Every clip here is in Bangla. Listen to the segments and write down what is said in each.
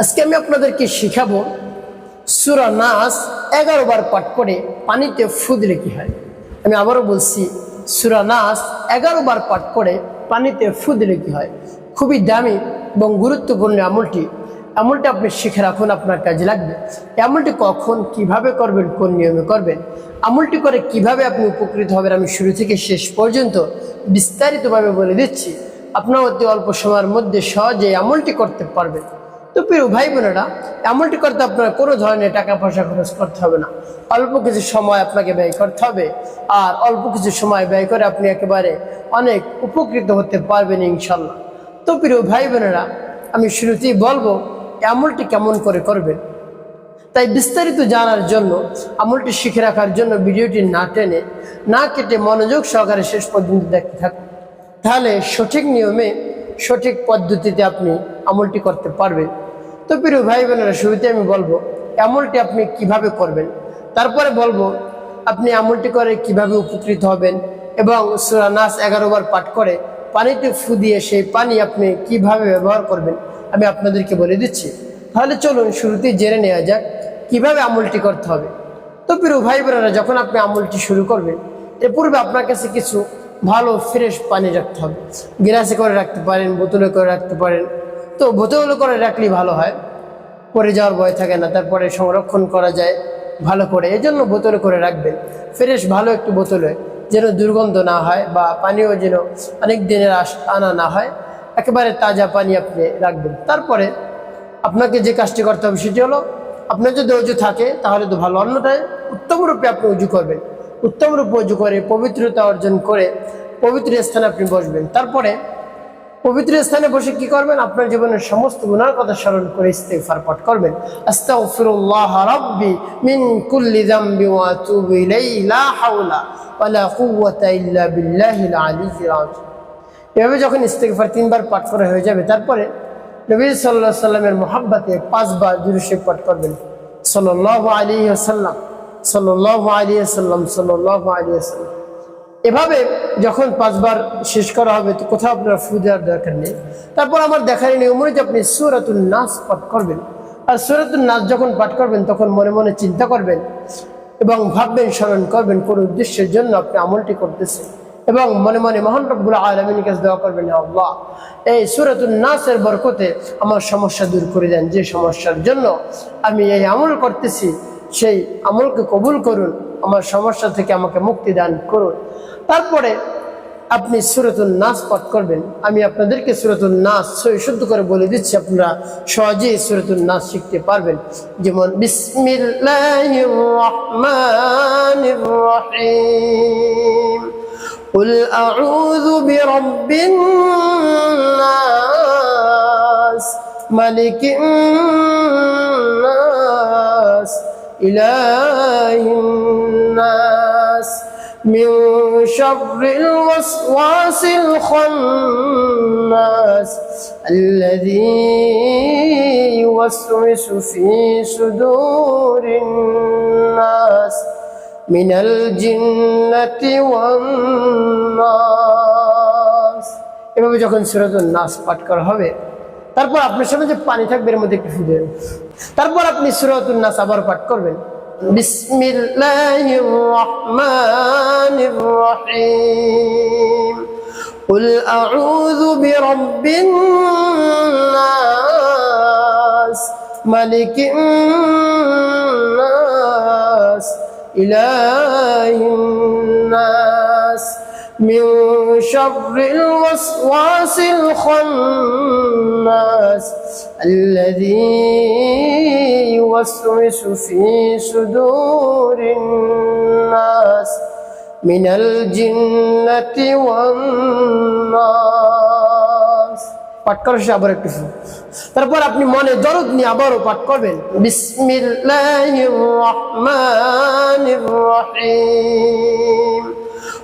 আজকে আমি আপনাদেরকে শিখাবো সুরা নাস এগারো বার পাঠ করে পানিতে ফু দিলে কি হয়। আমি আবারও বলছি, সুরা নাস এগারো বার পাঠ করে পানিতে ফু দিলে কি হয়। খুবই দামি এবং গুরুত্বপূর্ণ আমলটি। আমলটি আপনি শিখে রাখুন, আপনার কাজে লাগবে। আমলটি কখন কীভাবে করবেন, কোন নিয়মে করবেন, আমলটি করে কীভাবে আপনি উপকৃত হবেন, আমি শুরু থেকে শেষ পর্যন্ত বিস্তারিতভাবে বলে দিচ্ছি। আপনার অতি অল্প সময়ের মধ্যে সহজে আমলটি করতে পারবেন। তো প্রিয় ভাই বোনেরা আমলটি করতে আপনার কোনো ধরনের টাকা পয়সা খরচ করতে হবে না। অল্প কিছু সময় আপনাকে ব্যয় করতে হবে আর অল্প কিছু সময় ব্যয় করে আপনি একেবারে অনেক উপকৃত হতে পারবেন ইনশাল্লাহ তো প্রিয় ভাই বোনেরা, আমি শুরুতেই বলব আমলটি কেমন করে করবেন? তাই বিস্তারিত জানার জন্য, আমলটি শিখে রাখার জন্য ভিডিওটি না টেনে, না কেটে মনোযোগ সহকারে শেষ পর্যন্ত দেখতে থাকুন। তাহলে সঠিক নিয়মে সঠিক পদ্ধতিতে আপনি আমলটি করতে পারবেন। তো প্রিয় ভাই বোনেরা শুরুতে আমি বলব, আমলটি আপনি কীভাবে করবেন? তারপরে বলব, আপনি আমলটি করে কীভাবে উপকৃত হবেন এবং সুরা নাস এগারো বার পাঠ করে পানিতে ফু দিয়ে সেই পানি আপনি কীভাবে ব্যবহার করবেন, আমি আপনাদেরকে বলে দিচ্ছি। তাহলে চলুন শুরুতেই জেনে নেওয়া যাক, কীভাবে আমলটি করতে হবে। তো প্রিয় ভাই বোনেরা যখন আপনি আমলটি শুরু করবেন, এর পূর্বে আপনার কাছে কিছু ভালো, ফ্রেশ পানি রাখতে হবে। গিলাসে করে রাখতে পারেন, বোতলে করে রাখতে পারেন তো বোতলে করে রাখলেই ভালো হয়। পরে যাওয়ার ভয় থাকে না, তারপরে সংরক্ষণ করা যায় ভালো করে। এই জন্য বোতলে করে রাখবেন ফ্রেশ, ভালো একটু বোতলে যেন দুর্গন্ধ না হয় বা পানিও যেন অনেক দিনের আনা না হয়। একেবারে তাজা পানি আপনি রাখবেন। তারপরে আপনাকে যে কাজটি করতে হবে সেটি হলো, আপনার যদি অজু থাকে, তাহলে তো ভালো। অন্যটায় উত্তম রূপে আপনি উজু করবেন। উত্তম রূপে উজু করে পবিত্রতা অর্জন করে পবিত্র স্থানে আপনি বসবেন। তারপরে পবিত্র স্থানে বসে কি করবেন? আপনার জীবনের সমস্ত গুনার কথা স্মরণ করে ইস্তেগফার পাঠ করবেন। মিন এভাবে যখন ইস্তেগফার তিনবার পাঠ করা হয়ে যাবে, তারপরে নবী আলাইহি সাল্লামের মোহাব্বতে পাঁচবার দুরূদ পাঠ করবেন। সাল্লাল্লাহু আলাইহি ওয়াসাল্লাম, সাল্লাল্লাহু আলাইহি ওয়াসাল্লাম, সাল্লাল্লাহু আলাইহি ওয়াসাল্লাম। এভাবে যখন পাঁচবার শেষ করা হবে, তো কোথাও আপনার ফু দেওয়ার দরকার নেই। তারপর আমার দেখার নিয়ম অনুযায়ী আপনি সুরাতুল নাস পাঠ করবেন। আর সুরাতুল নাস যখন পাঠ করবেন, তখন মনে মনে চিন্তা করবেন এবং ভাববেন, স্মরণ করবেন কোন উদ্দেশ্যের জন্য আপনি আমলটি করতেছেন। এবং মনে মনে মহান রব্বুল আলমিনের কাছে দেওয়া করবেন, "হে আল্লাহ, এই সুরাতুল নাসের বরকতে আমার সমস্যা দূর করে দেন। যে সমস্যার জন্য আমি এই আমল করতেছি, সেই আমলকে কবুল করুন আমার সমস্যা থেকে আমাকে মুক্তি দান করুন তারপরে আপনি সুরতুল নাচ পাঠ করবেন আমি আপনাদেরকে সুরতুল নাচ শুদ্ধ করে বলে দিচ্ছি আপনারা সহজেই সুরতুল নাচ শিখতে পারবেন যেমন বিসমিল্লাহির রহমানির রহিম قل أعوذ برب الناس ملك الناس إله الناس من شر الوسواس الخناس الذي يوسوس في صدور الناس من الجنة والناس এভাবে যখন সিরাজুল নাস পাঠ করা হবে তারপর আপনার সামনে যে পানি থাকবে এর মধ্যে একটু ফুটে তারপর আপনি সুরাতুল নাস আবার পাঠ করবেন বিসমিল্লাহির রহমানির রহিম قل أعوذ برب الناس ملك الناس إله الناس من شر الوسواس الخناس الذي يوسوس في صدور الناس من الجنة والناس পাঠ করার শেষে আবার একটু শুনুন। তারপর আপনি মনে দরদ নিয়ে আবারও পাঠ করবেন বিসমিল্লাহির রহমানির রহিম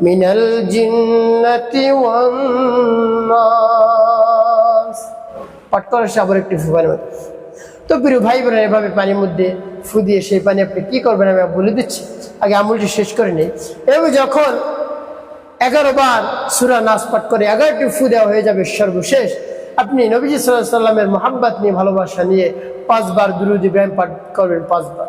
من الجنة والناس পাঠ করার সে আবার একটি ফুবানের মধ্যে তো প্রিয় ভাই বোনেরা এভাবে পানির মধ্যে ফু দিয়ে সেই পানি আপনি কি করবেন আমি বলে দিচ্ছি আগে আমলটি শেষ করে নেই এবং যখন এগারো বার সুরা নাচ পাঠ করে এগারোটি ফু দেওয়া হয়ে যাবে সর্বশেষ আপনি নবীজি সাল্লাহ সাল্লামের মোহাম্মত নিয়ে ভালোবাসা নিয়ে পাঁচবার দুরুদ ইব্রাহিম পাঠ করবেন পাঁচবার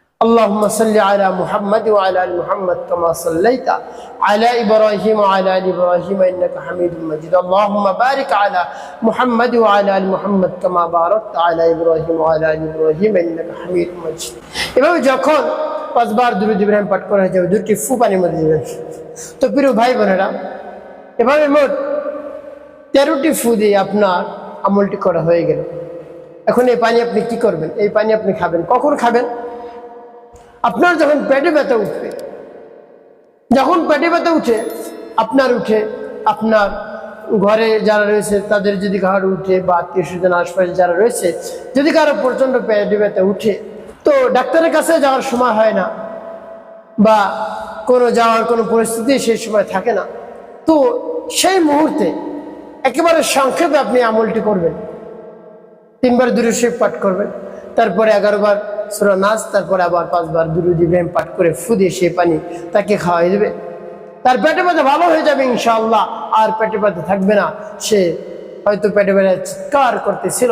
اللهم صل على محمد وعلى ال محمد كما صليت على ابراهيم وعلى ال ابراهيم انك حميد مجيد اللهم بارك على محمد وعلى ال محمد كما باركت على ابراهيم وعلى ال ابراهيم انك حميد مجيد এভাবে যখন পাঁচবার দুরুদ ইব্রাহিম পাঠ করা হয়ে যাবে দুটি ফু পানির মধ্যে দিবেন তো প্রিয় ভাই বোনেরা এভাবে মোট তেরোটি ফু দিয়ে আপনার আমলটি করা হয়ে গেল এখন এই পানি আপনি কি করবেন এই পানি আপনি খাবেন কখন খাবেন আপনার যখন পেটে ব্যথা উঠবে, যখন পেটে ব্যথা উঠে, আপনার উঠে, আপনার ঘরে যারা রয়েছে, তাদের যদি কারও উঠে বা আত্মীয় স্বজন, আশপাশে যারা রয়েছে, যদি কারও প্রচণ্ড পেটে ব্যথা উঠে, তো ডাক্তারের কাছে যাওয়ার সময় হয় না বা কোনো যাওয়ার কোনো পরিস্থিতি সেই সময় থাকে না। তো সেই মুহূর্তে একেবারে সংক্ষেপে আপনি আমলটি করবেন। তিনবার দুরু পাঠ করবেন, তারপরে এগারো বার সুরা নাচ তারপরে আবার পাঁচবার দুরু ইব্রাহিম পাঠ করে ফুদে সে পানি তাকে খাওয়াই দেবে। তার পেটে ব্যথা ভালো হয়ে যাবে ইনশাআল্লাহ, আর পেটে ব্যথা থাকবে না। সে হয়তো পেটে ব্যথা চিৎকার করতেছিল,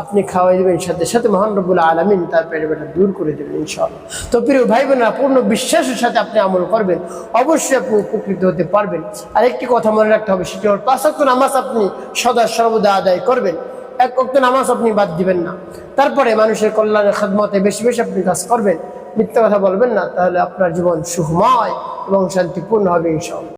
আপনি খাওয়াই দেবেন, সাথে সাথে মহান রব্বুল আলমিন তার পেটে ব্যথা দূর করে দেবেন ইনশাআল্লাহ। তো প্রিয় ভাই বোনেরা পূর্ণ বিশ্বাসের সাথে আপনি আমল করবেন, অবশ্যই আপনি উপকৃত হতে পারবেন। আর একটি কথা মনে রাখতে হবে, সেটি হল পাঁচ ওয়াক্ত নামাজ আপনি সদা সর্বদা আদায় করবেন। এক অক্ত নামাজ আপনি বাদ দিবেন না। তারপরে মানুষের কল্যাণের খাদমতে বেশি বেশি আপনি কাজ করবেন। মিথ্যা কথা বলবেন না, তাহলে আপনার জীবন সুখময় এবং শান্তিপূর্ণ হবে ইনশাআল্লাহ।